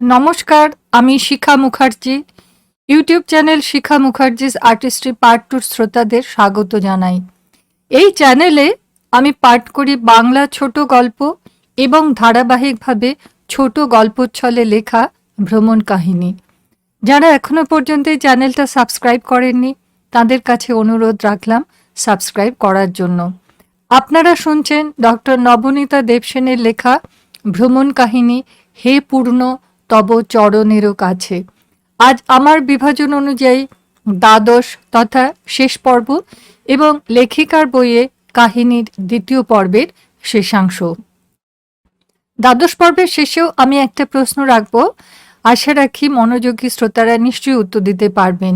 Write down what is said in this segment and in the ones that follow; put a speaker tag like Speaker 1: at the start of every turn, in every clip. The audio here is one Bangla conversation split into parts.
Speaker 1: নমস্কার, আমি Shikha Mukherjee. YouTube channel Shikha Mukherjee's artistry part টুর শ্রোতাদের স্বাগত জানাই। এই চ্যানেলে আমি পাঠ করি বাংলা ছোট গল্প এবং ধারাবাহিকভাবে ছোট গল্পচ্ছলে লেখা ভ্রমণ কাহিনী। যারা এখনও পর্যন্ত এই চ্যানেলটা সাবস্ক্রাইব করেননি, তাদের কাছে অনুরোধ রাখলাম সাবস্ক্রাইব করার জন্য। আপনারা শুনছেন ডক্টর নবনীতা দেবসেনের লেখা ভ্রমণ কাহিনী, হে পূর্ণ তব চরণেরও কাছে। আজ আমার বিভাজন অনুযায়ী দ্বাদশ তথা শেষ পর্ব এবং লেখিকার বইয়ে কাহিনীর দ্বিতীয় পর্বের শেষাংশ। দ্বাদশ পর্বের শেষেও আমি একটা প্রশ্ন রাখব। আশা রাখি মনোযোগী শ্রোতারা নিশ্চয়ই উত্তর দিতে পারবেন।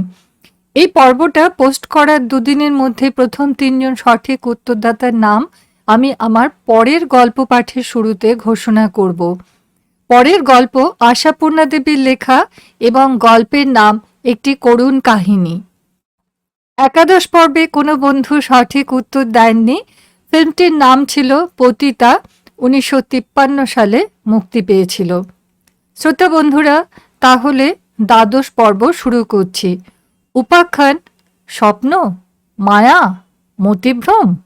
Speaker 1: এই পর্বটা পোস্ট করার দুদিনের মধ্যে প্রথম তিনজন সঠিক উত্তরদাতার নাম আমি আমার পরের গল্প পাঠের শুরুতে ঘোষণা করব। পরের গল্প আশাপূর্ণা দেবীর লেখা এবং গল্পের নাম একটি করুণ কাহিনী। একাদশ পর্বে কোনো বন্ধু সঠিক উত্তর দেননি। ফিল্মটির নাম ছিল পতিতা, উনিশশো তিপ্পান্ন সালে মুক্তি পেয়েছিল। শ্রোতা বন্ধুরা, তাহলে দ্বাদশ পর্ব শুরু করছি। উপাখ্যান, স্বপ্ন, মায়া, মতিভ্রম?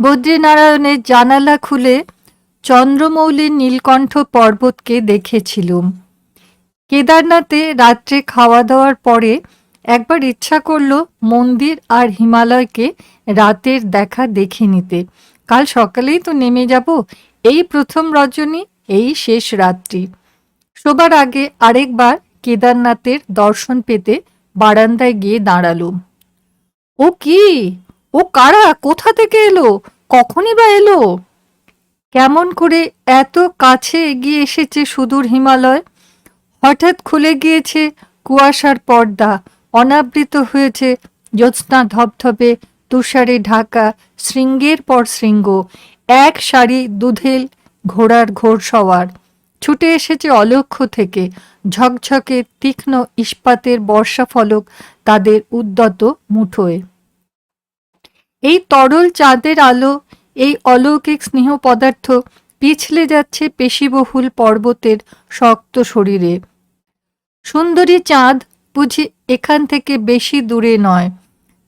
Speaker 1: বদ্রীনারায়ণের জানালা খুলে চন্দ্রমৌলির নীলকণ্ঠ পর্বতকে দেখেছিলুম। কেদারনাথে রাত্রে খাওয়া দাওয়ার পরে একবার ইচ্ছা করল মন্দির আর হিমালয়কে রাতের দেখা দেখে নিতে। কাল সকালেই তো নেমে যাব, এই প্রথম রজনী, এই শেষ রাত্রি। শোবার আগে আরেকবার কেদারনাথের দর্শন পেতে বারান্দায় গিয়ে দাঁড়ালুম। ও কি? ও কারা? কোথা থেকে এলো? কখনই বা এলো? কেমন করে এত কাছে এগিয়ে এসেছে সুদূর হিমালয়? হঠাৎ খুলে গিয়েছে কুয়াশার পর্দা। অনাবৃত হয়েছে জ্যোৎস্না ধপধপে তুষারে ঢাকা, শৃঙ্গের পর শৃঙ্গ। এক সারি দুধেল ঘোড়ার ঘোড়সওয়ার ছুটে এসেছে অলক্ষ্য থেকে। ঝকঝকে তীক্ষ্ণ ইস্পাতের বর্ষা ফলক তাদের উদ্যত মুঠোয়। এই তরল চাঁদের আলো এই অলৌকিক স্নেহ পদার্থ পিছলে যাচ্ছে পেশিবহুল পর্বতের শক্ত শরীরে। সুন্দরী চাঁদ বুঝি এখান থেকে বেশি দূরে নয়।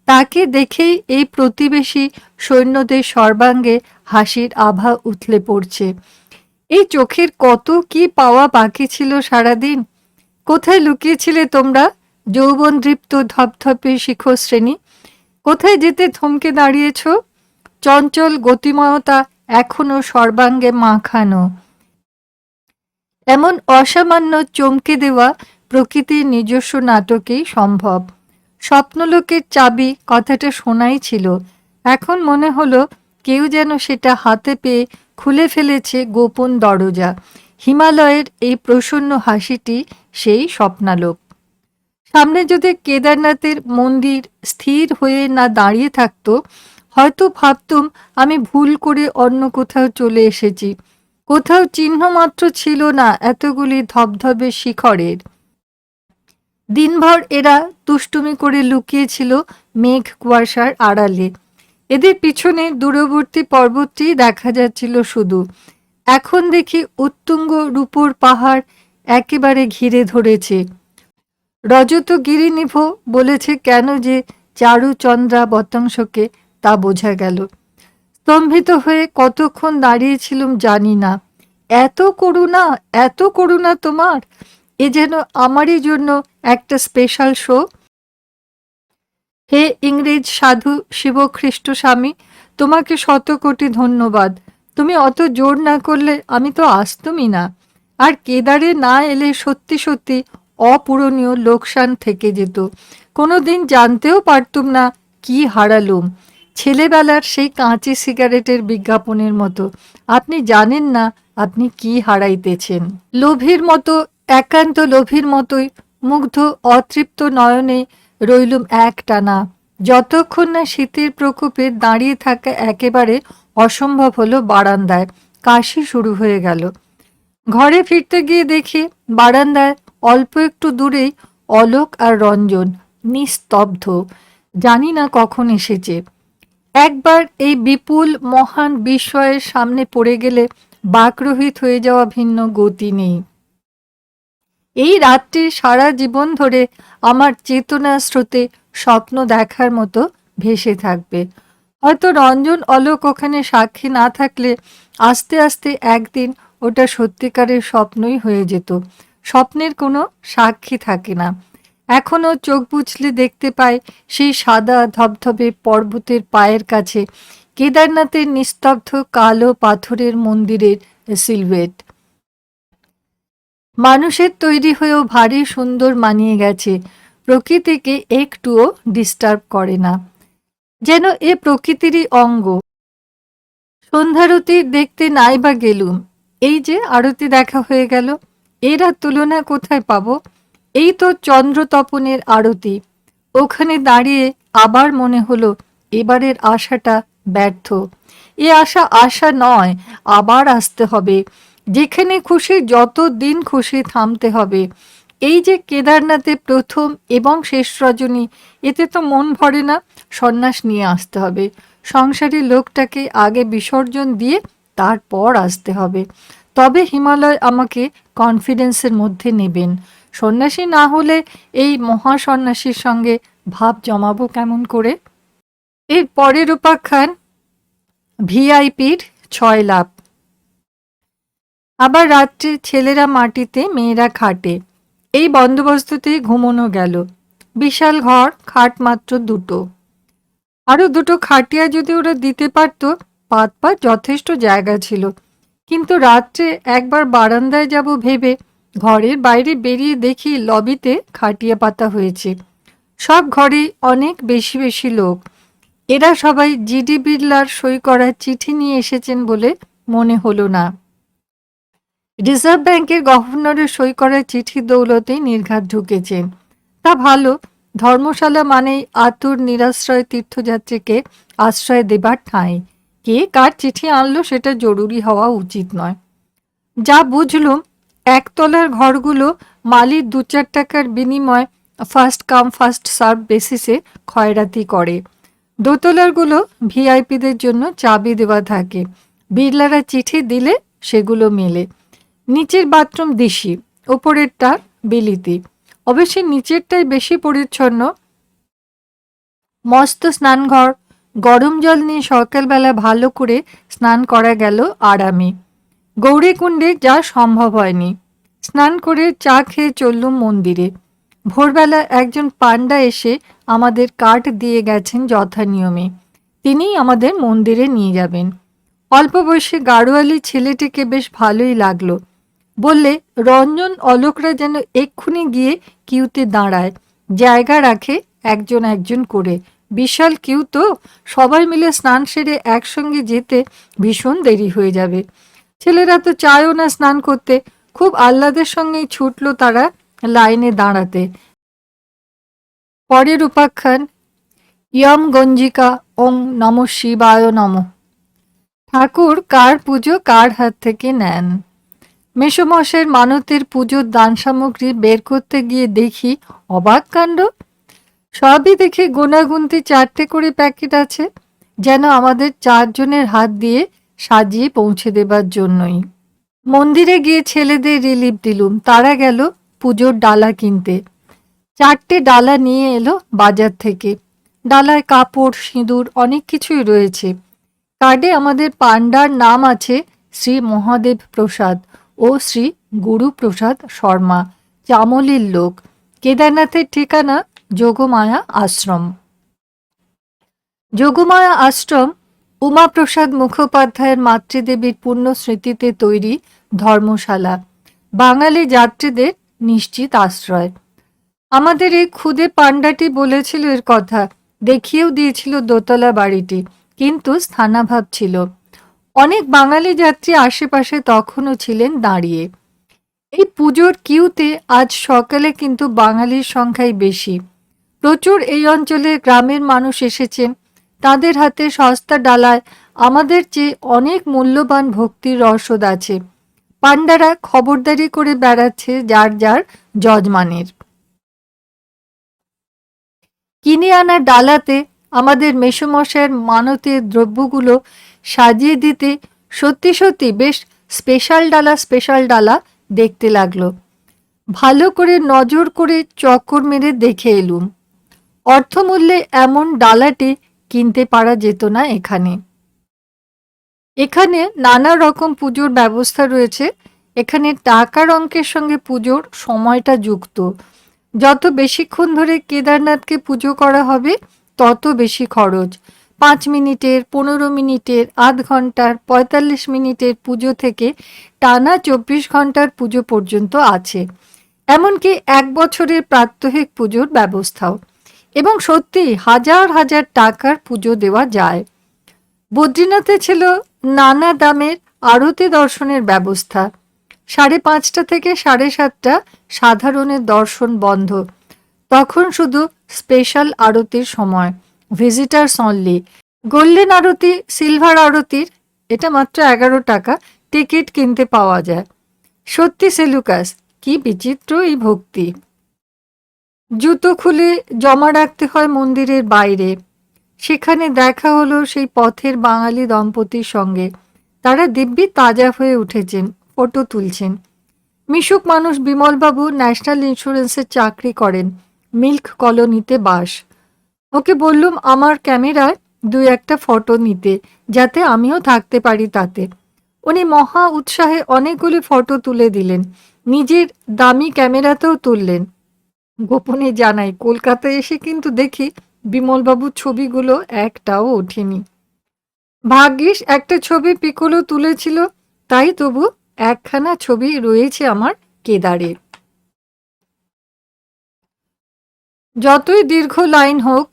Speaker 1: তাকে দেখেই এই প্রতিবেশী সৈন্যদের সর্বাঙ্গে হাসির আভা উথলে পড়ছে। এই চোখের কত কি পাওয়া বাকি ছিল সারাদিন? কোথায় লুকিয়েছিলে তোমরা যৌবন দৃপ্ত ধপধপে শিখর শ্রেণি? কোথায় যেতে থমকে দাঁড়িয়েছ? চঞ্চল গতিময়তা এখনও সর্বাঙ্গে মাখানো। এমন অসামান্য চমকে দেওয়া প্রকৃতির নিজস্ব নাটকেই সম্ভব। স্বপ্নলোকের চাবি কথাটা শোনাই ছিল। এখন মনে হলো কেউ যেন সেটা হাতে পেয়ে খুলে ফেলেছে গোপন দরজা। হিমালয়ের এই প্রসন্ন হাসিটি সেই স্বপ্নালোক। সামনে যদি কেদারনাথের মন্দির স্থির হয়ে না দাঁড়িয়ে থাকতো হয়তো ভাবতুম আমি ভুল করে অন্য কোথাও চলে এসেছি। কোথাও চিহ্ন মাত্র ছিল না এতগুলি ধবধবে শিখরের। দিনভর এরা তুষ্টুমি করে লুকিয়েছিল মেঘ কুয়াশার আড়ালে। এদের পিছনে দূরবর্তী পর্বতটি দেখা যাচ্ছিল শুধু। এখন দেখি উত্তুঙ্গ রূপোর পাহাড় একেবারে ঘিরে ধরেছে। রজত গিরিনিভ বলেছে কেন যে চারু চন্দ্রা বতাংশকে তা বোঝা গেল। স্তম্ভিত হয়ে কতক্ষণ দাঁড়িয়েছিলুম জানি না। এত করুণা এত করুণা তোমার? এ যেন আমারই জন্য একটা স্পেশাল শো হে ইংরেজ সাধু শিবখ্রিস্ট স্বামী, তোমাকে শত কোটি ধন্যবাদ। তুমি অত জোর না করলে আমি তো আসতুমই না। আর কেদারে না এলে সত্যি সত্যি অপূরণীয় লোকসান থেকে যেত। কোনোদিন জানতেও পারতুম না কি হারালুম। ছেলেবেলার সেই কাঁচি সিগারেটের বিজ্ঞাপনের মতো। আপনি জানেন না আপনি কি হারাইতেছেন। লোভীর মতো, একান্ত লোভীর মতোই মুগ্ধ, অতৃপ্ত নয়নে রইলুম এক টানা যতক্ষণ না শীতের প্রকোপে দাঁড়িয়ে থাকা একেবারে অসম্ভব হলো বারান্দায়। কাশি শুরু হয়ে গেল। ঘরে ফিরতে গিয়ে দেখি বারান্দায় অল্প একটু দূরেই অলোক আর রঞ্জন, নিস্তব্ধ। জানি না কখন এসেছে। একবার এই বিপুল, মহান বিস্ময়ের সামনে পড়ে গেলে বাকরহিত হয়ে যাওয়া ভিন্ন গতি নেই। এই রাতটি সারা জীবন ধরে আমার চেতনা স্রোতে স্বপ্ন দেখার মতো ভেসে থাকবে। হয়তো রঞ্জন অলোক ওখানে সাক্ষী না থাকলে আস্তে আস্তে একদিন ওটা সত্যিকারের স্বপ্নই হয়ে যেত। স্বপ্নের কোনো সাক্ষী থাকে না। এখনও চোখ বুঝলে দেখতে পায় সেই সাদা ধবধবে পর্বতের পায়ের কাছে কেদারনাথের নিস্তব্ধ কালো পাথরের মন্দিরের সিলভেট মানুষের তৈরি হয়েও ভারী সুন্দর মানিয়ে গেছে, প্রকৃতিকে একটুও ডিস্টার্ব করে না। যেন এ প্রকৃতিরই অঙ্গ। সন্ধ্যারতি দেখতে নাই বা গেলুম। এই যে আরতি দেখা হয়ে গেল, এরা তুলনা কোথায় পাবো? এই তো চন্দ্রতপনের আরতি। ওখানে দাঁড়িয়ে আবার মনে হলো, এবারের আশাটা ব্যর্থ। এ আশা আশা নয়, আবার আসতে হবে। যেখানে খুশি যত দিন খুশি থামতে হবে। এই যে কেদারনাথে প্রথম এবং শেষ রজনী, এতে তো মন ভরে না, সন্ন্যাস নিয়ে আসতে হবে। সংসারী লোকটাকে আগে বিসর্জন দিয়ে তারপর আসতে হবে। তবে হিমালয় আমাকে কনফিডেন্সের মধ্যে নেবেন। সন্ন্যাসী না হলে এই মহাসন্ন্যাসীর সঙ্গে ভাব জমাবো কেমন করে? এর পরের উপাখ্যান, ভিআইপির ছয় লাভ। আবার রাত্রে ছেলেরা মাটিতে, মেয়েরা খাটে। এই বন্দোবস্ততে ঘুমোনো গেল। বিশাল ঘর, খাট মাত্র দুটো। আরও দুটো খাটিয়া যদি ওরা দিতে পারত পাত পাত যথেষ্ট জায়গা ছিল। কিন্তু রাত্রে একবার বারান্দায় যাব ভেবে ঘরের বাইরে বেরিয়ে দেখি লবিতে খাটিয়া পাতা হয়েছে। সব ঘরে অনেক বেশি বেশি লোক। এরা সবাই জিডি বিড়লার সই করা চিঠি নিয়ে এসেছেন বলে মনে হলো না। রিজার্ভ ব্যাংকের গভর্নরের সই করা চিঠি দৌলতেই নির্ঘাত ঢুকেছেন তা ভালো, ধর্মশালা মানেই আতুর নিরাশ্রয় তীর্থযাত্রীকে আশ্রয় দেবার ঠাঁই। কে কার চিঠি আনলো সেটা জরুরি হওয়া উচিত নয়। যা বুঝলুম একতলার ঘরগুলো মালির দু চার টাকার বিনিময় ফার্স্ট কাম ফার্স্ট সার্ভ বেসিসে খয়রাতি করে। দোতলারগুলো ভিআইপিদের জন্য চাবি দেওয়া থাকে। বিড়লারা চিঠি দিলে সেগুলো মেলে। নিচের বাথরুম দেশি, ওপরেরটা বিলিতি। অবশ্যই নিচেরটাই বেশি পরিচ্ছন্ন। মস্ত স্নানঘর, গরম জল নিয়ে সকালবেলা ভালো করে স্নান করা গেল আরামে। গৌরীকুণ্ডে যা সম্ভব হয়নি। স্নান করে চা খেয়ে চললুম মন্দিরে। ভোরবেলা একজন পান্ডা এসে আমাদের কাঠ দিয়ে গেছেন যথা নিয়মে। তিনিই আমাদের মন্দিরে নিয়ে যাবেন। অল্প বয়সে গাড়োয়ালি ছেলেটিকে বেশ ভালোই লাগল। বললে, রঞ্জন অলোকরা যেন এক্ষুনি গিয়ে কিউতে দাঁড়ায়। জায়গা রাখে একজন একজন করে। বিশাল কিউ তো। সবাই মিলে স্নান সেরে একসঙ্গে যেতে ভীষণ দেরি হয়ে যাবে। ছেলেরা তো চায়ও না স্নান করতে। খুব আহ্লাদের সঙ্গেই ছুটলো তারা লাইনে দাঁড়াতে। পরের উপাখ্যান ইয়ম গঞ্জিকা, ওং নম শিবায় নম। ঠাকুর কার পুজো কার হাত থেকে নেন। মেসমশের মানতের পুজোর দান সামগ্রী বের করতে গিয়ে দেখি অবাক কাণ্ড। সবই দেখে গোনাগুনতি চারটে করে প্যাকেট আছে। যেন আমাদের চারজনের হাত দিয়ে সাজিয়ে পৌঁছে দেবার জন্যই। মন্দিরে গিয়ে ছেলেদের রিলিফ দিলুম। তারা গেল পুজোর ডালা কিনতে। চারটে ডালা নিয়ে এলো বাজার থেকে। ডালায় কাপড়, সিঁদুর অনেক কিছুই রয়েছে। কার্ডে আমাদের পান্ডার নাম আছে শ্রী মহাদেব প্রসাদ ও শ্রী গুরুপ্রসাদ শর্মা, চামলির লোক। কেদারনাথের ঠিকানা যোগমায়া আশ্রম। যোগমায়া আশ্রম উমাপ্রসাদ মুখোপাধ্যায়ের মাতৃদেবীর পূর্ণ স্মৃতিতে তৈরি ধর্মশালা। বাঙালি যাত্রীদের নিশ্চিত আশ্রয়। আমাদের এই ক্ষুদে পাণ্ডাটি বলেছিল এর কথা, দেখিয়েও দিয়েছিল দোতলা বাড়িটি, কিন্তু স্থানাভাব ছিল। অনেক বাঙালি যাত্রী আশেপাশে তখনও ছিলেন দাঁড়িয়ে। এই পুজোর কিউতে আজ সকালে কিন্তু বাঙালির সংখ্যাই বেশি। প্রচুর এই অঞ্চলের গ্রামের মানুষ এসেছেন তাদের হাতে সস্তা ডালায় আমাদের চেয়ে অনেক মূল্যবান ভক্তির রসদ আছে। পাণ্ডারা খবরদারি করে বেড়াচ্ছে যার যার যজমানের। কিনে আনা ডালাতে আমাদের মেসমশায়ের মানতের দ্রব্যগুলো সাজিয়ে দিতে সত্যি সত্যি বেশ স্পেশাল ডালা স্পেশাল ডালা দেখতে লাগল। ভালো করে নজর করে চক্কর মেরে দেখে এলুম। অর্থমূল্যে এমন ডালাটি কিনতে পারা যেত না এখানে। এখানে নানা রকম পুজোর ব্যবস্থা রয়েছে। এখানে টাকার অঙ্কের সঙ্গে পুজোর সময়টা যুক্ত। যত বেশিক্ষণ ধরে কেদারনাথকে পুজো করা হবে, তত বেশি খরচ। পাঁচ মিনিটের, পনেরো মিনিটের, আধ ঘণ্টার, পঁয়তাল্লিশ মিনিটের পুজো থেকে টানা চব্বিশ ঘণ্টার পুজো পর্যন্ত আছে। এমনকি এক বছরের প্রাত্যহিক পুজোর ব্যবস্থাও। এবং সত্যি হাজার হাজার টাকার পুজো দেওয়া যায়। বদ্রীনাথে ছিল নানা দামের আরতি দর্শনের ব্যবস্থা। সাড়ে পাঁচটা থেকে সাড়ে সাতটা সাধারণের দর্শন বন্ধ। তখন শুধু স্পেশাল আরতির সময় visitors only golden aarti silver আরতির, এটা মাত্র এগারো টাকা টিকিট কিনতে পাওয়া যায়। সত্যি সেলুকাস, কি বিচিত্র এই ভক্তি। জুতো খুলে জমা রাখতে হয় মন্দিরের বাইরে। সেখানে দেখা হলো সেই পথের বাঙালি দম্পতির সঙ্গে। তারা দিব্যি তাজা হয়ে উঠেছেন, ফটো তুলছেন। মিশুক মানুষ বিমলবাবু ন্যাশনাল ইন্স্যুরেন্সের চাকরি করেন, মিল্ক কলোনিতে বাস। ওকে বললুম, আমার ক্যামেরায় দু একটা ফটো নিতে, যাতে আমিও থাকতে পারি তাতে। উনি মহা উৎসাহে অনেকগুলি ফটো তুলে দিলেন। নিজের দামি ক্যামেরাতেও তুললেন। গোপনে জানাই, কলকাতায় এসে কিন্তু দেখি বিমলবাবুর ছবিগুলো একটাও ওঠেনি। ভাগ্যিস একটা ছবি পিকলো তুলেছিল, তাই তবু একখানা ছবি রয়েছে আমার কেদারে যতই দীর্ঘ লাইন হোক,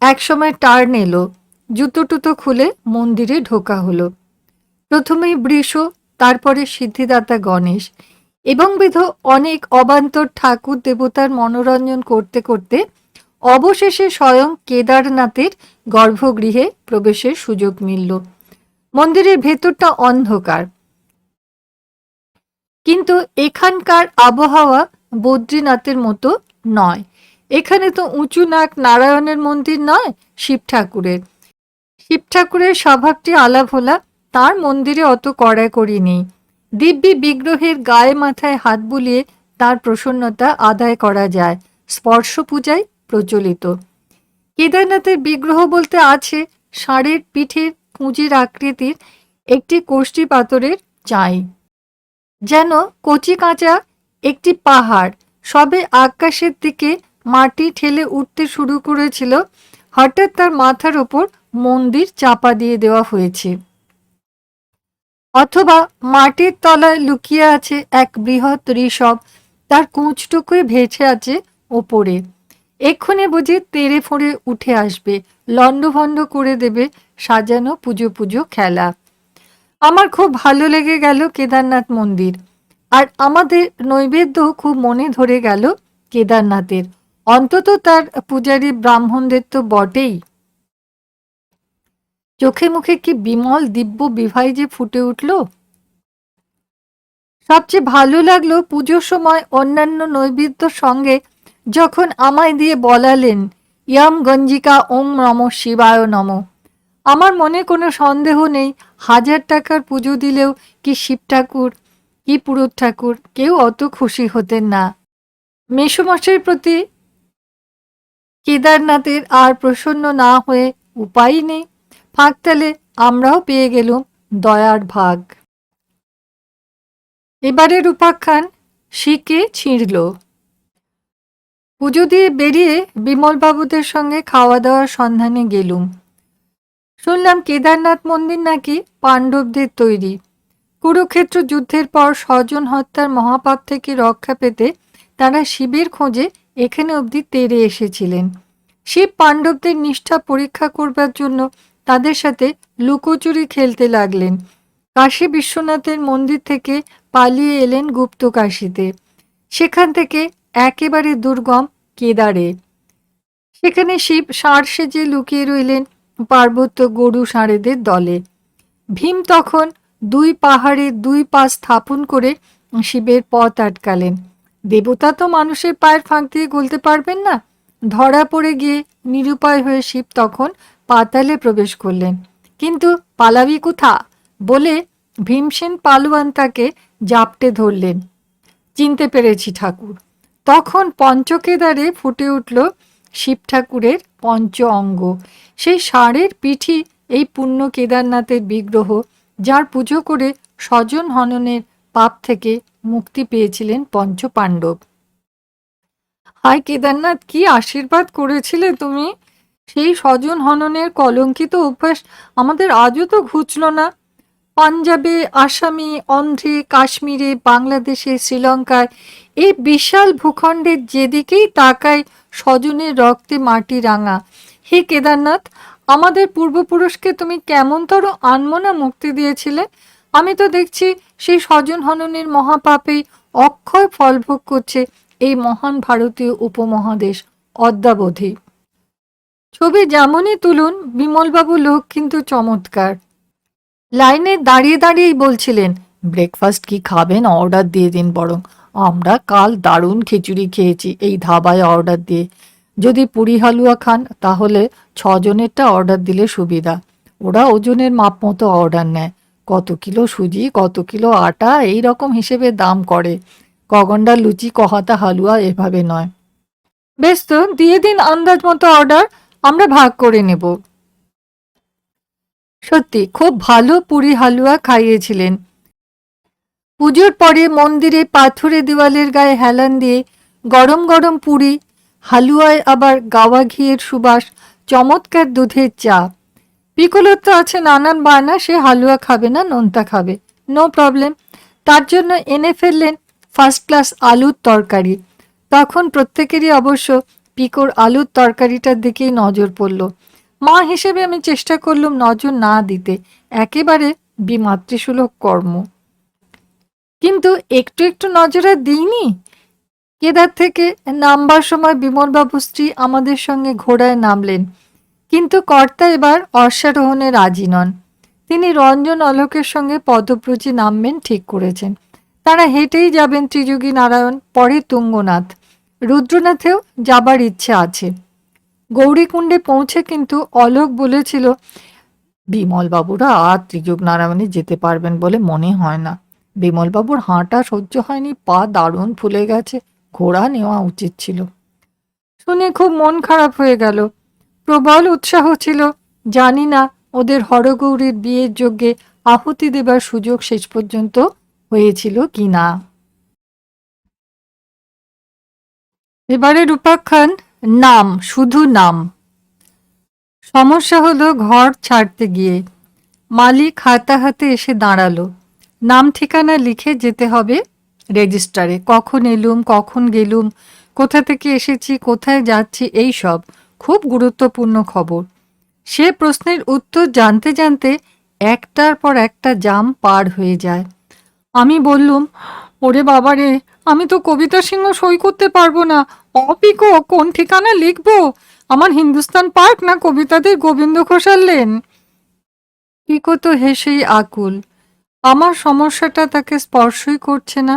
Speaker 1: একসময় টার্ন এলো, জুতো টুতো খুলে মন্দিরে ঢোকা হলো। প্রথমেই বৃষ, তারপরে সিদ্ধিদাতা গণেশ এবং বিধ অনেক অবান্তর ঠাকুর দেবতার মনোরঞ্জন করতে করতে অবশেষে স্বয়ং কেদারনাথের গর্ভগৃহে প্রবেশের সুযোগ মিলল। মন্দিরের ভেতরটা অন্ধকার। কিন্তু এখানকার আবহাওয়া বদ্রীনাথের মতো নয়। এখানে তো উঁচু নাক নারায়ণের মন্দির নয়, শিব ঠাকুরের। শিব ঠাকুরের স্বভাবটি আলাভোলা, তার মন্দিরে অত কড়াকড়ি নেই। দিব্যি বিগ্রহের গায়ে মাথায় হাত বুলিয়ে তার প্রসন্নতা আদায় করা যায়। স্পর্শ পূজায় প্রচলিত। কেদারনাথের বিগ্রহ বলতে আছে ষাঁড়ের পিঠের কুঁজির আকৃতির একটি কোষ্ঠী পাথরের চাই। যেন কচি কাঁচা একটি পাহাড় সবে আকাশের দিকে মাটি ঠেলে উঠতে শুরু করেছিল। হঠাৎ তার মাথার ওপর মন্দির চাপা দিয়ে দেওয়া হয়েছে। অথবা মাটির তলায় লুকিয়ে আছে এক বৃহৎ ঋষভ। তার কুঁচটুকুই ভেসে আছে ওপরে। এক্ষুনি বুঝি তেড়ে ফোঁড়ে উঠে আসবে। লণ্ডভণ্ড করে দেবে সাজানো পুজো পুজো খেলা। আমার খুব ভালো লেগে গেল কেদারনাথ মন্দির। আর আমাদের নৈবেদ্য খুব মনে ধরে গেল কেদারনাথের। অন্তত তার পূজারী ব্রাহ্মণদের তো বটেই। চোখে মুখে কি বিমল দিব্য বিভাই যে ফুটে উঠল? সবচেয়ে ভালো লাগল পুজোর সময় অন্যান্য নৈবেদ্য সঙ্গে যখন আমায় দিয়ে বলালেন, ইয়াম গঞ্জিকা ওম নম শিবায় নম। আমার মনে কোনো সন্দেহ নেই, হাজার টাকার পুজো দিলেও কি শিব ঠাকুর, কি পুরুত ঠাকুর, কেউ অত খুশি হতেন না। মেষমশাইয়ের প্রতি কেদারনাথের আর প্রসন্ন না হয়ে উপায় নেই। ফাঁকতালে আমরাও পেয়ে গেলুম দয়ার ভাগ। এবারের উপাখ্যান শিকে ছিঁড়ল। পুজো দিয়ে বেরিয়ে বিমলবাবুদের সঙ্গে খাওয়া দাওয়ার সন্ধানে গেলুম। শুনলাম কেদারনাথ মন্দির নাকি পাণ্ডবদের তৈরি। কুরুক্ষেত্র যুদ্ধের পর স্বজন হত্যার মহাপাপ থেকে রক্ষা পেতে তারা শিবের খোঁজে এখানে অবধি তেরে এসেছিলেন। শিব পাণ্ডবদের নিষ্ঠা পরীক্ষা করবার জন্য তাদের সাথে লুকোচুরি খেলতে লাগলেন। কাশী বিশ্বনাথের মন্দির থেকে পালিয়ে এলেন গুপ্ত কাশীতে। সেখান থেকে একেবারে দুর্গম কেদারে। সেখানে শিব ষাঁড় সেজে লুকিয়ে রইলেন পার্বত্য গরু ষাঁড়েদের দলে। ভীম তখন দুই পাহাড়ের দুই পা স্থাপন করে শিবের পথ আটকালেন। দেবতা তো মানুষের পায়ের ফাঁক দিয়ে গলতে পারবেন না। ধরা পড়ে গিয়ে নিরুপায় হয়ে শিব তখন পাতালে প্রবেশ করলেন। কিন্তু পালাবি কোথা? বলে ভীমসেন পালোয়ান তাকে জাপটে ধরলেন। চিনতে পেরেছি, ঠাকুর। তখন পঞ্চকেদারে ফুটে উঠল শিব ঠাকুরের পঞ্চ অঙ্গ। সেই ষাঁড়ের পিঠি এই পুণ্য কেদারনাথের বিগ্রহ, যার পুজো করে স্বজন হননের পাপ থেকে মুক্তি পেয়েছিলেন পঞ্চ পাণ্ডব হায়, কেদারনাথ, কি আশীর্বাদ করেছিলে তুমি? সেই স্বজন হননের কলঙ্কিত অভ্যাস আমাদের আজও তো ঘুচল না। পাঞ্জাবে, আসামে, অন্ধ্রে, কাশ্মীরে, বাংলাদেশে, শ্রীলঙ্কায় এই বিশাল ভূখণ্ডের যেদিকেই তাকায় স্বজনের রক্তে মাটি রাঙা। হে কেদারনাথ, আমাদের পূর্বপুরুষকে তুমি কেমনতর আনমনা মুক্তি দিয়েছিলে? আমি তো দেখছি সেই স্বজন হননের মহাপাপেই অক্ষয় ফলভোগ করছে এই মহান ভারতীয় উপমহাদেশ অদ্যাবধি। ছবি যেমনই তুলুন, বিমলবাবু লোক কিন্তু চমৎকার। লাইনে দাঁড়িয়ে দাঁড়িয়েই বলছিলেন, ব্রেকফাস্ট কি খাবেন? অর্ডার দিয়ে দিন বরং। আমরা কাল দারুণ খিচুড়ি খেয়েছি এই ধাবায় অর্ডার দিয়ে। যদি পুরি হালুয়া খান, তাহলে ছজনেরটা অর্ডার দিলে সুবিধা। ওরা ওজনের মাপ মতো অর্ডার নেয়। কত কিলো সুজি, কত কিলো আটা, এই রকম হিসেবে দাম করে। কগন্ডা লুচি, কহাতা হালুয়া এভাবে নয়। বেশ তো, দিয়ে দিন আন্দাজ মতো অর্ডার। আমরা ভাগ করে নেব। সত্যি, খুব ভালো পুরি হালুয়া খাইয়েছিলেন। পুজোর পরে মন্দিরে পাথুরে দেওয়ালের গায়ে হেলান দিয়ে গরম গরম পুরি, হালুয়ায় আবার গাওয়া ঘিয়ের সুবাস, চমৎকার দুধের চা। পিকলোর তো আছে নানান বায়না সে হালুয়া খাবে না, নোনতা খাবে। No problem. তার জন্য এনে ফেললেন ফার্স্ট ক্লাস আলুর তরকারি। তখন প্রত্যেকেরই অবশ্য পিকোর আলুর তরকারিটার দিকেই নজর পড়ল। মা হিসেবে আমি চেষ্টা করলাম নজর না দিতে। একেবারে বিমাতৃসুলভ কর্ম। কিন্তু একটু একটু নজরে দিইনি? কেদার থেকে নামবার সময় বিমলবাবু স্ত্রী আমাদের সঙ্গে ঘোড়ায় নামলেন। কিন্তু কর্তা এবার অশ্বারোহণে রাজি নন। তিনি রঞ্জন অলোকের সঙ্গে পদব্রজে নামবেন ঠিক করেছেন। তারা হেঁটেই যাবেন ত্রিযোগী নারায়ণ, পরে তুঙ্গনাথ। রুদ্রনাথেও যাবার ইচ্ছে আছে। গৌরীকুণ্ডে পৌঁছে কিন্তু অলোক বলেছিল, বিমলবাবুরা আর ত্রিযোগ নারায়ণে যেতে পারবেন বলে মনে হয় না। বিমলবাবুর হাঁটা সহ্য হয়নি, পা দারুণ ফুলে গেছে, ঘোড়া নেওয়া উচিত ছিল। শুনে খুব মন খারাপ হয়ে গেল। প্রবল উৎসাহ ছিল, জানি না, ওদের হরগৌরীর বিয়ের যোগ্যে আহুতি দেবার সুযোগ শেষ পর্যন্ত হয়েছিল কি না? এবারে উপাখ্যান নাম, শুধু নাম। সমস্যা হলো ঘর ছাড়তে গিয়ে। মালিক হাতে হাতে এসে দাঁড়াল। নাম ঠিকানা লিখে যেতে হবে রেজিস্টারে। কখন এলুম, কখন গেলুম, কোথা থেকে এসেছি, কোথায় যাচ্ছি, এই সব খুব গুরুত্বপূর্ণ খবর। সে প্রশ্নের উত্তর জানতে জানতে একটার পর একটা জাম পার হয়ে যায়। আমি বললুম ওরে বাবারে আমি তো কবিতা সিংহ সই করতে পারব না। অপিকো, কোন ঠিকানা লিখব? আমার হিন্দুস্তান পার্ক না কবিতাদের গোবিন্দ ঘোষাল লেন? পিকো তো হেসেই আকুল। আমার সমস্যাটা তাকে স্পর্শই করছে না।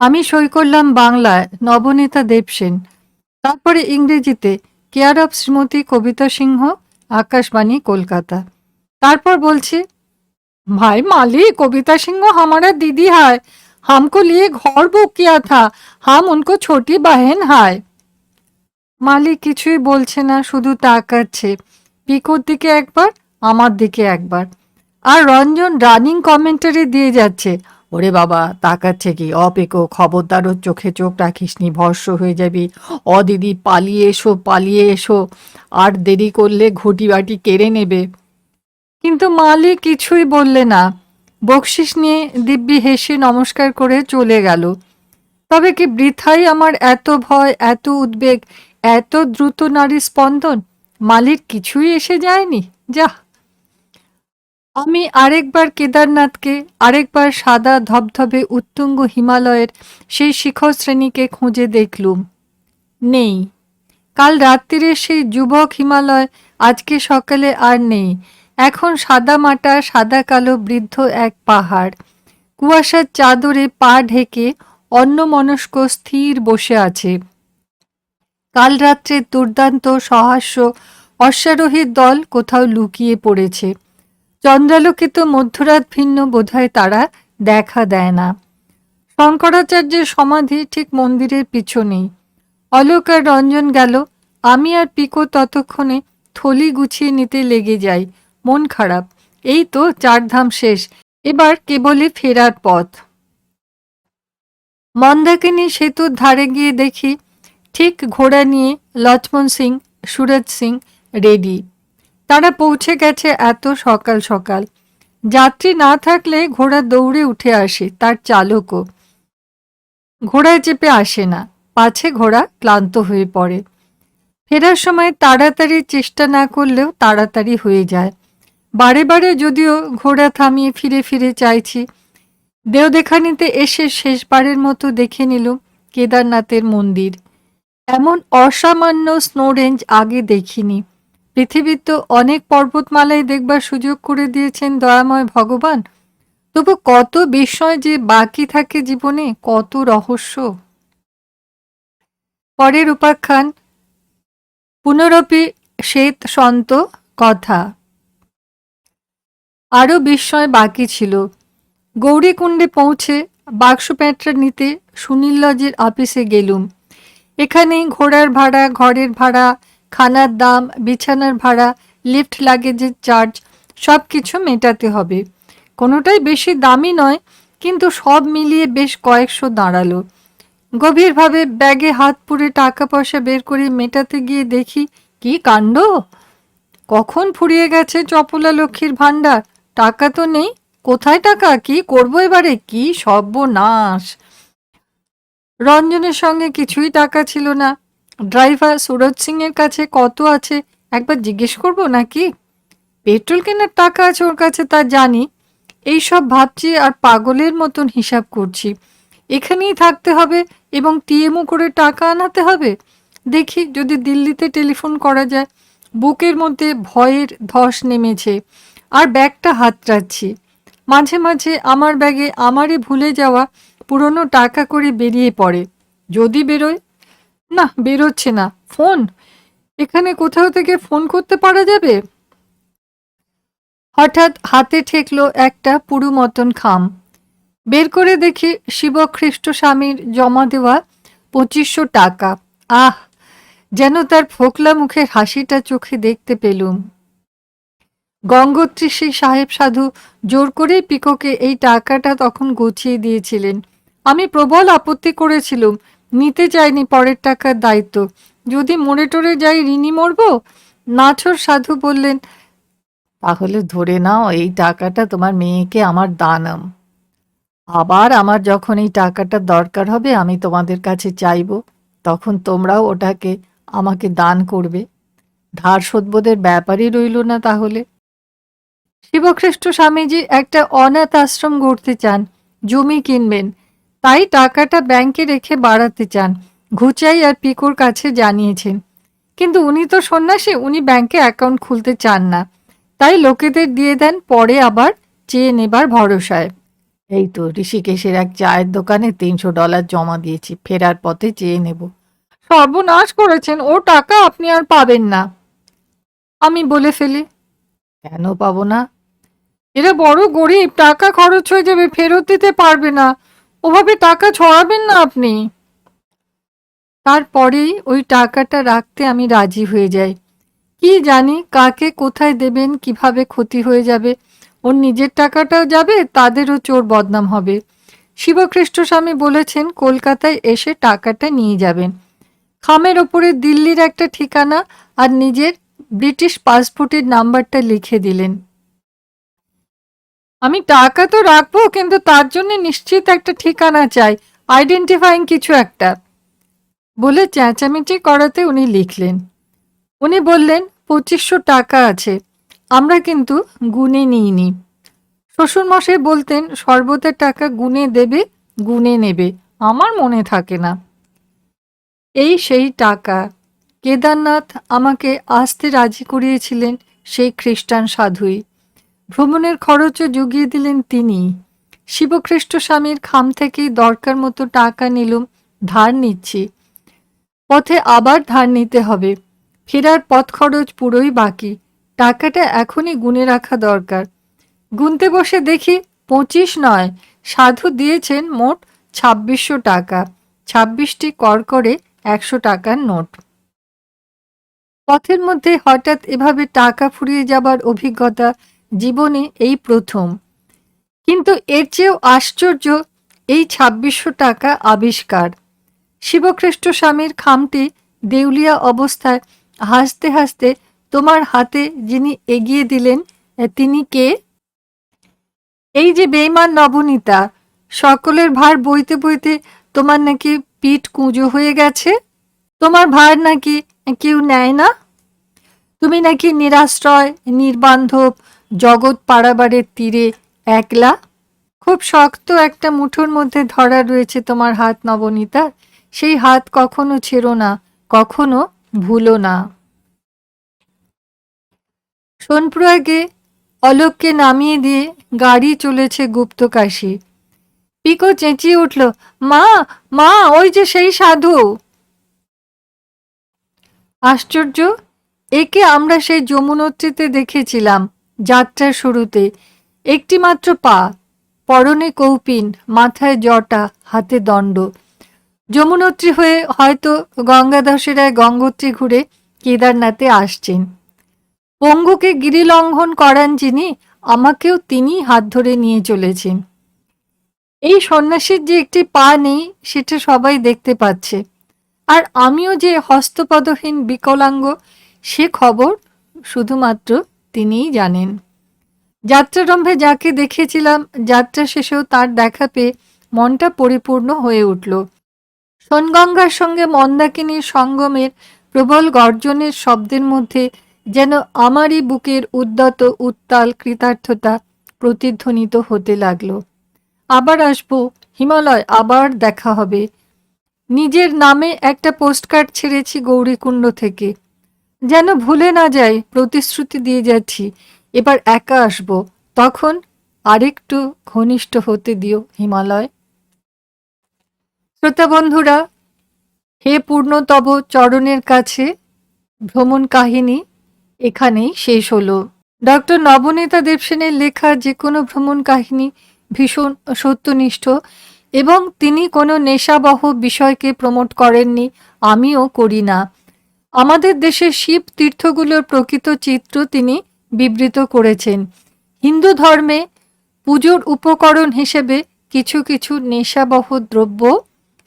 Speaker 1: আমি সই করলাম বাংলায়, নবনেতা দেবসেন তারপরে ইংরেজিতে, কেয়ার অফ শ্রীমতী কবিতা সিংহ, আকাশবাণী, কলকাতা। তারপর বলছি भाई माली कविता सिंह हमारा दीदी है हमको लिए घर बुक किया था हम उनको छोटी बहन है মালিক কিছুই বলছে না শুধু তাকাচ্ছে পিকোর দিকে একবার আমার দিকে একবার আর রঞ্জন রানিং কমেন্টারি দিয়ে যাচ্ছে ওরে বাবা তাকাচ্ছে কি অপেকো খবরদার ওর চোখে চোখ রাখিসনি ভস্য হয়ে যাবি অ দিদি পালিয়ে এসো পালিয়ে এসো আর দেরি করলে ঘটি বাটি কেড়ে নেবে কিন্তু মালিক কিছুই বললে না। বকশিস নিয়ে দিব্যি হেসে নমস্কার করে চলে গেল। তবে কি বৃথাই আমার এত ভয়, এত উদ্বেগ, এত দ্রুত নারী স্পন্দন? মালিক কিছুই এসে যায়নি। যা আমি আরেকবার কেদারনাথকে, আরেকবার সাদা ধবধবে উত্তুঙ্গ হিমালয়ের সেই শিখর শ্রেণীকে খুঁজে দেখলুম। নেই। কাল রাত্রিরে সেই যুবক হিমালয়, আজকে সকালে আর নেই। এখন সাদা মাটা, সাদা কালো বৃদ্ধ এক পাহাড়। কুয়াশার চাদরে পা ঢেকে অন্যমনস্ক স্থির বসে আছে। কাল রাত্রে দুর্দান্ত সহাস্য অশ্বারোহীর দল কোথাও লুকিয়ে পড়েছে। চন্দ্রালোকিত মধ্যরাত ভিন্ন বোধহয় তারা দেখা দেয় না। শঙ্করাচার্যের সমাধি ঠিক মন্দিরের পিছনেই। অলোক আর রঞ্জন গেল, আমি আর পিকো ততক্ষণে থলি গুছিয়ে নিতে লেগে যাই। মন খারাপ। এই তো চারধাম শেষ। এবার কেবলই ফেরার পথ। মন্দাকিনী সেতুর ধারে গিয়ে দেখি ঠিক ঘোড়া নিয়ে লক্ষ্মণ সিং, সুরজ সিং রেডি। তারা পৌঁছে গেছে এত সকাল সকাল। যাত্রী না থাকলে ঘোড়া দৌড়ে উঠে আসে তার চালকও। ঘোড়ায় চেপে আসে না, পাছে ঘোড়া ক্লান্ত হয়ে পড়ে। ফেরার সময় তাড়াতাড়ি চেষ্টা না করলেও তাড়াতাড়ি হয়ে যায়। বারে বারে যদিও ঘোড়া থামিয়ে ফিরে ফিরে চাইছি। দেওদেখানিতে এসে শেষবারের মতো দেখে নিলুম কেদারনাথের মন্দির। এমন অসামান্য স্নো রেঞ্জ আগে দেখিনি। পৃথিবীর তো অনেক পর্বতমালাই দেখবার সুযোগ করে দিয়েছেন দয়াময় ভগবান। তবু কত বিস্ময় যে বাকি থাকে জীবনে, কত রহস্য। পরের উপাখ্যান, পুনরপি শ্বেত সন্ত কথা। আরও বিস্ময় বাকি ছিল। গৌরীকুণ্ডে পৌঁছে বাক্স প্যাঁটরা নিতে সুনীল লজের অফিসে গেলুম। এখানেই ঘোড়ার ভাড়া, ঘরের ভাড়া, খানার দাম, বিছানার ভাড়া, লিফট লাগেজের চার্জ সব কিছু মেটাতে হবে। কোনোটাই বেশি দামি নয়, কিন্তু সব মিলিয়ে বেশ কয়েকশো দাঁড়াল। গভীরভাবে ব্যাগে হাত পুরে টাকা পয়সা বের করে মেটাতে গিয়ে দেখি, কি কাণ্ড? কখন ফুরিয়ে গেছে চপলা লক্ষ্মীর ভাণ্ডার? টাকা তো নেই। কোথায় টাকা? কি করব এবারে? কি সর্বনাশ। রঞ্জনের সঙ্গে কিছুই টাকা ছিল না। ড্রাইভার সুরজ সিং এর কাছে কত আছে? একবার জিজ্ঞেস করব নাকি? পেট্রোল কেনার টাকা আছে ওর কাছে তা জানি। এই সব ভাবছি আর পাগলের মতন হিসাব করছি। এখানেই থাকতে হবে এবং টিএমও করে টাকা আনাতে হবে। দেখি যদি দিল্লিতে টেলিফোন করা যায়। বুকের মধ্যে ভয়ের ধস নেমেছে। আর ব্যাগটা হাতড়াচ্ছি। মাঝে মাঝে আমার ব্যাগে আমারই ভুলে যাওয়া পুরনো টাকা করে বেরিয়ে পড়ে। যদি বেরোয়? না, বেরোচ্ছে না। ফোন? এখানে কোথাও থেকে ফোন করতে পারা যাবে? হঠাৎ হাতে ঠেকলো একটা পুরু মতন খাম। বের করে দেখি শিবখ্রিস্ট স্বামীর জমা দেওয়া পঁচিশশো টাকা। আহ! যেন তার ফোকলা মুখের হাসিটা চোখে দেখতে পেলুম। গঙ্গোত্রী সেই সাহেব সাধু জোর করেই পিকোকে এই টাকাটা তখন গুছিয়ে দিয়েছিলেন। আমি প্রবল আপত্তি করেছিলুম, নিতে চাইনি পরের টাকার দায়িত্ব। যদি মরে টরে যাই ঋণী মরব? নাছর সাধু বললেন, তাহলে ধরে নাও এই টাকাটা তোমার মেয়েকে আমার দানাম। আবার আমার যখন এই টাকাটা দরকার হবে, আমি তোমাদের কাছে চাইব। তখন তোমরাও ওটাকে আমাকে দান করবে। ধার শোধবোধের ব্যাপারই রইল না তাহলে। শিবখ্রিস্ট স্বামীজি একটা অনাথ আশ্রম গড়তে চান জমি কিনবেন। তাই টাকাটা ব্যাংকে রেখে বাড়াতে চান ঘুচাই আর পিকুর কাছে জানিয়েছেন। কিন্তু উনি তো সন্ন্যাসী উনি ব্যাংকে অ্যাকাউন্ট খুলতে চান না। তাই লোকেদের দিয়ে দেন পরে আবার চেয়ে নেবার ভরসায়। এই তো ঋষিকেশের এক চায়ের দোকানে তিনশো ডলার জমা দিয়েছি ফেরার পথে চেয়ে নেব। সর্বনাশ করেছেন ও টাকা আপনি আর পাবেন না। আমি বলে ফেলি। কেন পাবো না? এরা বড় গরিব, টাকা খরচ হয়ে যাবে, ফেরত দিতে পারবে না। ওভাবে টাকা ছড়াবেন না আপনি। তারপরেই ওই টাকাটা রাখতে আমি রাজি হয়ে যাই। কি জানি কাকে কোথায় দেবেন, কীভাবে ক্ষতি হয়ে যাবে, ওর নিজের টাকাটাও যাবে, তাদেরও চোর বদনাম হবে। শিবখ্রিস্ট স্বামী বলেছেন, কলকাতায় এসে টাকাটা নিয়ে যাবেন। খামের ওপরে দিল্লির একটা ঠিকানা আর নিজের ব্রিটিশ পাসপোর্টের নাম্বারটা লিখে দিলেন। আমি টাকা তো রাখব, কিন্তু তার জন্য নিশ্চিত একটা ঠিকানা চাই আইডেন্টিফাইং কিছু একটা। বলে চেঁচামেচি করাতে উনি লিখলেন। উনি বললেন, পঁচিশশো টাকা আছে, আমরা কিন্তু গুনে নিইনি। শ্বশুরমশাই বলতেন শরবতের টাকা গুনে দেবে গুনে নেবে, আমার মনে থাকে না। এই সেই টাকা। কেদারনাথ আমাকে আসতে রাজি করিয়েছিলেন সেই খ্রিস্টান সাধুই। ভ্রমণের খরচও জুগিয়ে দিলেন তিনি। শিবখ্রিস্ট স্বামীর খাম থেকেই দরকার মতো টাকা নিলুম, ধার নিচ্ছি। পথে আবার ধার নিতে হবে। ফেরার পথ খরচ পুরোই বাকি। টাকাটা এখনই গুনে রাখা দরকার। গুনতে বসে দেখি পঁচিশ নয়। সাধু দিয়েছেন মোট ছাব্বিশশো টাকা। ছাব্বিশটি কর করে একশো টাকার নোট। পথের মধ্যে হঠাৎ এভাবে টাকা ফুরিয়ে যাবার অভিজ্ঞতা জীবনে এই প্রথম। কিন্তু এর চেয়েও আশ্চর্য এই ছাব্বিশশো টাকা আবিষ্কার। শিবখ্রিস্ট স্বামীর খামটি দেউলিয়া অবস্থায় হাসতে হাসতে তোমার হাতে যিনি এগিয়ে দিলেন, তিনি কে? এই যে বেইমান নবনীতা, সকলের ভার বইতে বইতে তোমার নাকি পিঠ কুঁজো হয়ে গেছে? তোমার ভার নাকি কেউ নেয় না? তুমি নাকি নিরাশ্রয়, নির্বান্ধব জগৎ পাড়াবারের তীরে একলা? খুব শক্ত একটা মুঠোর মধ্যে ধরা রয়েছে তোমার হাত, নবনীতা। সেই হাত কখনো ছেড়ো না, কখনো ভুলো না। সোনপ্রয়াগে অলোককে নামিয়ে দিয়ে গাড়ি চলেছে গুপ্তকাশী পিকো চেঁচিয়ে উঠল, মা মা, ওই যে সেই সাধু! আশ্চর্য, একে আমরা সেই যমুনোত্রীতে দেখেছিলাম। যাত্রার শুরুতে একটিমাত্র পা পরনে কৌপিন, মাথায় জটা, হাতে দণ্ড। যমুনোত্রী হয়ে হয়তো গঙ্গাদাসেরা গঙ্গোত্রী ঘুরে কেদারনাথে আসছেন। পঙ্গুকে গিরিলঙ্ঘন করান যিনি, আমাকেও তিনি হাত ধরে নিয়ে চলেছেন। এই সন্ন্যাসীর যে একটি পা নেই, সেটা সবাই দেখতে পাচ্ছে। আর আমিও যে হস্তপদহীন বিকলাঙ্গ, সে খবর শুধুমাত্র তিনিই জানেন। যাত্রারম্ভে যাকে দেখেছিলাম, যাত্রা শেষেও তার দেখা পেয়ে মনটা পরিপূর্ণ হয়ে উঠল। সোনগঙ্গার সঙ্গে মন্দাকিনীর সঙ্গমের প্রবল গর্জনের শব্দের মধ্যে যেন আমারই বুকের উদ্যত, উত্তাল কৃতার্থতা প্রতিধ্বনিত হতে লাগল। আবার আসব, হিমালয় আবার দেখা হবে। নিজের নামে একটা পোস্টকার্ড ছেড়েছি গৌরীকুণ্ড থেকে। যেন ভুলে না যাই প্রতিশ্রুতি দিয়ে যাচ্ছি। এবার একা আসব। তখন আরেকটু ঘনিষ্ঠ হতে দিও হিমালয়। শ্রোতা বন্ধুরা, হে পূর্ণতব চরণের কাছে ভ্রমণ কাহিনী এখানেই শেষ হলো। ডক্টর নবনীতা দেবসেনের লেখা যে কোনো ভ্রমণ কাহিনী ভীষণ সত্যনিষ্ঠ এবং তিনি কোনো নেশাবহ বিষয়কে প্রমোট করেননি, আমিও করি না। আমাদের দেশের শিব তীর্থগুলোর প্রকৃত চিত্র তিনি বিবৃত করেছেন। হিন্দু ধর্মে পুজোর উপকরণ হিসেবে কিছু কিছু নেশাবহ দ্রব্য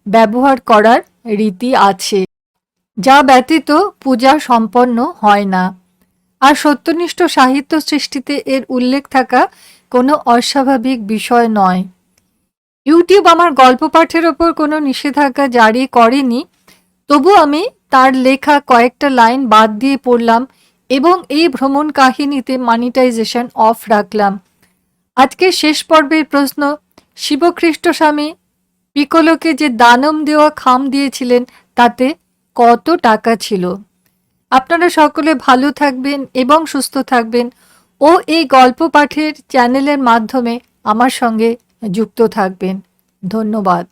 Speaker 1: ব্যবহার করার রীতি আছে, যা ব্যতীত পূজা সম্পন্ন হয় না। আর সত্যনিষ্ঠ সাহিত্য সৃষ্টিতে এর উল্লেখ থাকা কোনো অস্বাভাবিক বিষয় নয়। ইউটিউব আমার গল্প পাঠের ওপর কোনো নিষেধাজ্ঞা জারি করেনি, তবু আমি তার লেখা কয়েকটা লাইন বাদ দিয়ে পড়লাম এবং এই ভ্রমণ কাহিনীতে মানিটাইজেশন অফ রাখলাম। আজকে শেষ পর্বের প্রশ্ন শিবখ্রিস্ট স্বামী পিকলোকে যে দানম দেওয়া খাম দিয়েছিলেন, তাতে কত টাকা ছিল? আপনারা সকলে ভালো থাকবেন এবং সুস্থ থাকবেন ও এই গল্প পাঠের চ্যানেলের মাধ্যমে আমার সঙ্গে যুক্ত থাকবেন। ধন্যবাদ।